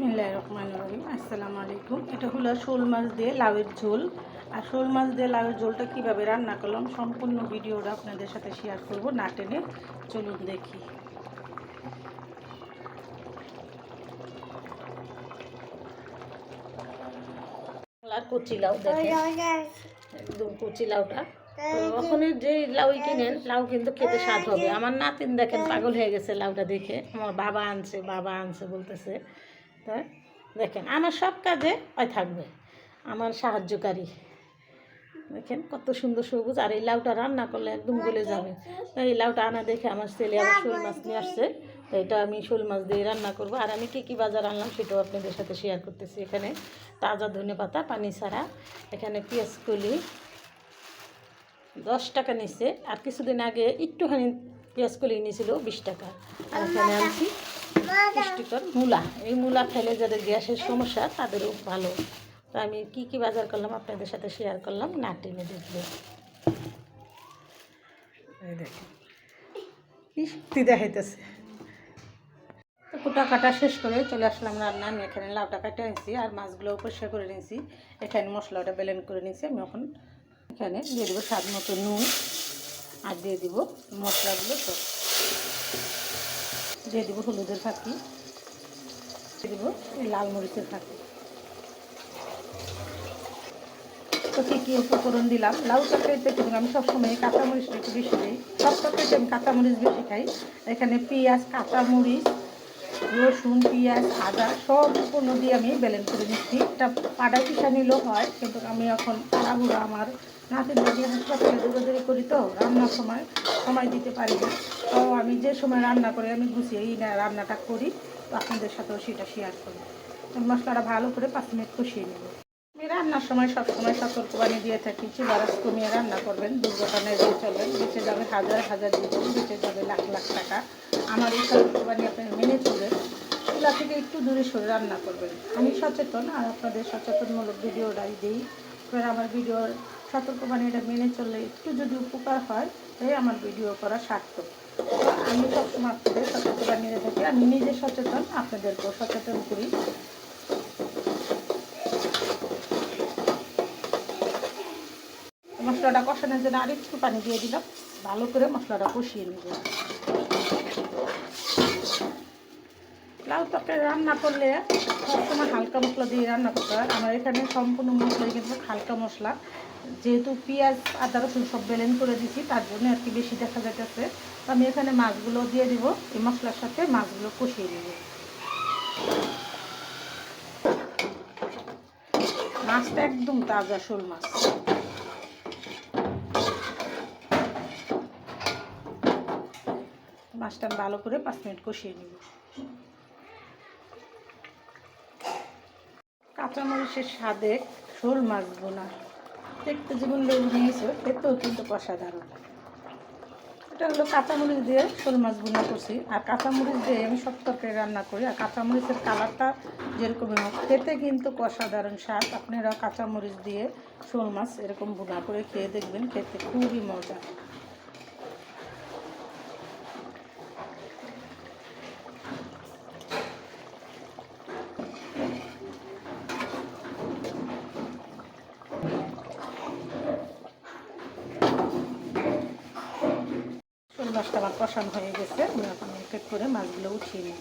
বিসমিল্লাহ রহমান রহিম। আসসালামু আলাইকুম। এটা হলো শোল মাছ দিয়ে লাউয়ের ঝোল। আর শোল মাছ দিয়ে লাউয়ের ঝোলটা কীভাবে রান্না করলাম সম্পূর্ণ ভিডিওটা আপনাদের সাথে শেয়ার করব না টেনে। চলুন দেখি। কচি লাউ দেখেন। একদম কচি লাউটা। ওখানে যে লাউ কিনেন লাউ কিন্তু খেতে স্বাদ হবে। আমার নাতিন দেখেন পাগল হয়ে গেছে লাউটা দেখে। আমার বাবা আনছে বাবা আনছে বলতেছে। তাই দেখেন আমার সব কাজে ওই থাকবে। আমার সাহায্যকারী। দেখেন কত সুন্দর সবুজ। আর এই লাউটা রান্না করলে একদম গলে যাবে। তো এই লাউটা আনা দেখে আমার ছেলে আবার শোল মাছ নিয়ে আসছে। তো এটা আমি শোল মাছ দিয়ে রান্না করব। আর আমি কী কী বাজার আনলাম সেটাও আপনাদের সাথে শেয়ার করতেছি এখানে। তাজা ধনে পাতা পানি ছাড়া। এখানে পেঁয়াজ কলি। দশ টাকা নিচ্ছে। আর কিছুদিন আগে একটুখানি পেঁয়াজ কলি নিয়েছিল বিশ টাকা। আর এখানে আনছি পুষ্টিকর মূলা। এই মূলা খেলে যাদের গ্যাসের সমস্যা, তাদেরও ভালো। তো আমি কি কি বাজার করলাম আপনাদের সাথে শেয়ার করলাম, না টেনে দেখবে কি তো কুটা কাটা শেষ করে চলে আসলাম রান্না। আমি এখানে লাউটা কাটে নিয়েছি আর মাছগুলো পরিষ্কার করে নিয়েছি এখানে মশলাটা বেলেন করে নিয়েছি আমি এখন এখানে দিয়ে দেবো স্বাদ মতো নুন। আর দিয়ে দিব মশলাগুলো সব। দিয়ে দেবো হলুদের ফাঁকি। দিব লাল মরিচের ফাঁকি। তো কী কী উপকরণ দিলাম? লাউ তরকারিতে কিন্তু আমি সবসময় কাঁচামরিচটা একটু বেশি দিই। সব তরকারিতে আমি কাঁচামরিচ বেশি খাই। এখানে পেঁয়াজ, কাঁচামরিচ রসুন, পেঁয়াজ, আদা সব পণ্য দিয়ে আমি ব্যালেন্স করে দিচ্ছি এটা পাটা পিসা নিলেও হয়, কিন্তু আমি এখন তাড়াহুড়ো আমার নাতিন বাড়ি হাসপাতালে দৌড়াদৌড়ি করি তো, রান্নার সময় সময় দিতে পারি না। তো আমি যে সময় রান্না করি আমি গুছিয়েই না রান্নাটা করি, তো আপনাদের সাথেও সেটা শেয়ার করি মশলাটা ভালো করে পাঁচ মিনিট কষিয়ে নেব। আমি রান্নার সময় সবসময় সতর্কবাণী দিয়ে থাকি চিবারাস কমিয়ে রান্না করবেন, দুর্ঘটনায় এড়িয়ে চলবেন বেঁচে যাবে হাজার হাজার জীবন বেঁচে যাবে লাখ লাখ টাকা। আমার এই সতর্কবাণী আপনি মেনে চলবেন চুলা থেকে একটু দূরে সরে রান্না করবেন। আমি সচেতন আর আপনাদের সচেতনমূলক ভিডিওটাই দিই। এবার আমার ভিডিওর সতর্কবাণী এটা মেনে চললে একটু যদি উপকার হয় তাই আমার ভিডিও করা সার্থক। আমি সবসময় আপনাদের সতর্কবাণী দিয়ে থাকি। আমি নিজে সচেতন, আপনাদেরকেও সচেতন করি। মশলাটা কষানোর জন্য আরেকটু পানি দিয়ে দিলাম। ভালো করে মশলাটা কষিয়ে নেব। লাউ তরকারি রান্না করলে সবসময় হালকা মশলা দিয়ে রান্না করতে হয়। আমার এখানে সম্পূর্ণ মশলাই কিন্তু হালকা মশলা। যেহেতু পেঁয়াজ, আদা, রসুন সব বেলেন করে দিছি তার জন্য আর কি বেশি দেখা যাচ্ছে তো আমি এখানে মাছগুলো দিয়ে দিব। এই মশলার সাথে মাছগুলো কষিয়ে নেব। মাছটা একদম তাজা শোল মাছ। মাছটা ভালো করে পাঁচ মিনিট কষিয়ে নিব। কাঁচামরিচের স্বাদে শোল মাছ বোনা। দেখতে যেমন লেবু নিয়েছে খেতেও কিন্তু অসাধারণ। এটা হলো কাঁচামরিচ দিয়ে শোল মাছ বোনা করছি। আর কাঁচামরিচ দিয়ে আমি সব তরকারি রান্না করি। আর কাঁচামরিচের কালারটা যেরকমই হোক খেতে কিন্তু অসাধারণ স্বাদ। আপনারা কাঁচামরিচ দিয়ে শোল মাছ এরকম বোনা করে খেয়ে দেখবেন, খেতে খুবই মজা। মাছটা আমার কষানো হয়ে গেছে। আমি এখন এক এক করে মাছগুলো উঠিয়ে নেব।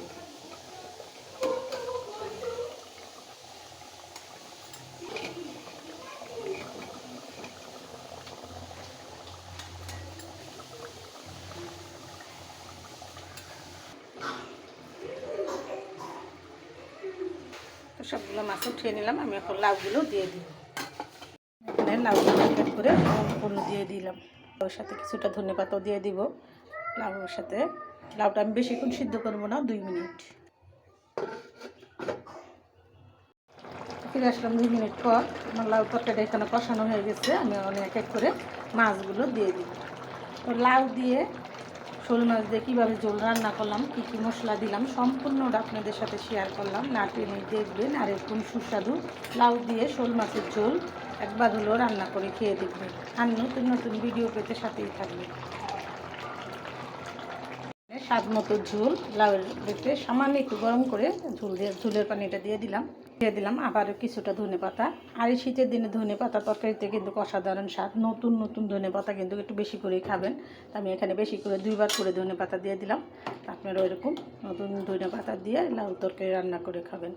সবগুলো মাছ উঠিয়ে নিলাম। আমি এখন লাউগুলো দিয়ে এখানে লাউগুলো এক করে সম্পূর্ণ দিয়ে দিলাম। ওর সাথে কিছুটা ধনে পাতাও দিয়ে দিব লাউর সাথে। লাউটা আমি বেশিক্ষণ সিদ্ধ করব না, দুই মিনিট। ফিরে আসলাম দুই মিনিট পর। আমার লাউ তরকারিটা এখানে কষানো হয়ে গেছে, আমি এক এক করে মাছগুলো দিয়ে দিব। তো লাউ দিয়ে শোল মাছ দিয়ে কীভাবে ঝোল রান্না করলাম, কী কী মশলা দিলাম, সম্পূর্ণটা আপনাদের সাথে শেয়ার করলাম। না টেনে দেখবেন আর এরকম সুস্বাদু লাউ দিয়ে শোল মাছের ঝোল একবার হলেও রান্না করে খেয়ে দেখবেন আর নতুন নতুন ভিডিও পেতে সাথেই থাকবে। স্বাদ মতো ঝোল লাউয়ের ভিতরে সামান্য একটু গরম করে ঝোল দিয়ে ঝোলের পানিটা দিয়ে দিলাম। দিয়ে দিলাম আবারও কিছুটা ধনে পাতা। আর এই শীতের দিনে ধনে পাতা তরকারিতে কিন্তু অসাধারণ স্বাদ। নতুন নতুন ধনে পাতা কিন্তু একটু বেশি করেই খাবেন। আমি এখানে বেশি করে দুইবার করে ধনে পাতা দিয়ে দিলাম। আপনারা ওইরকম নতুন ধনে পাতা দিয়ে লাউ তরকারি রান্না করে খাবেন।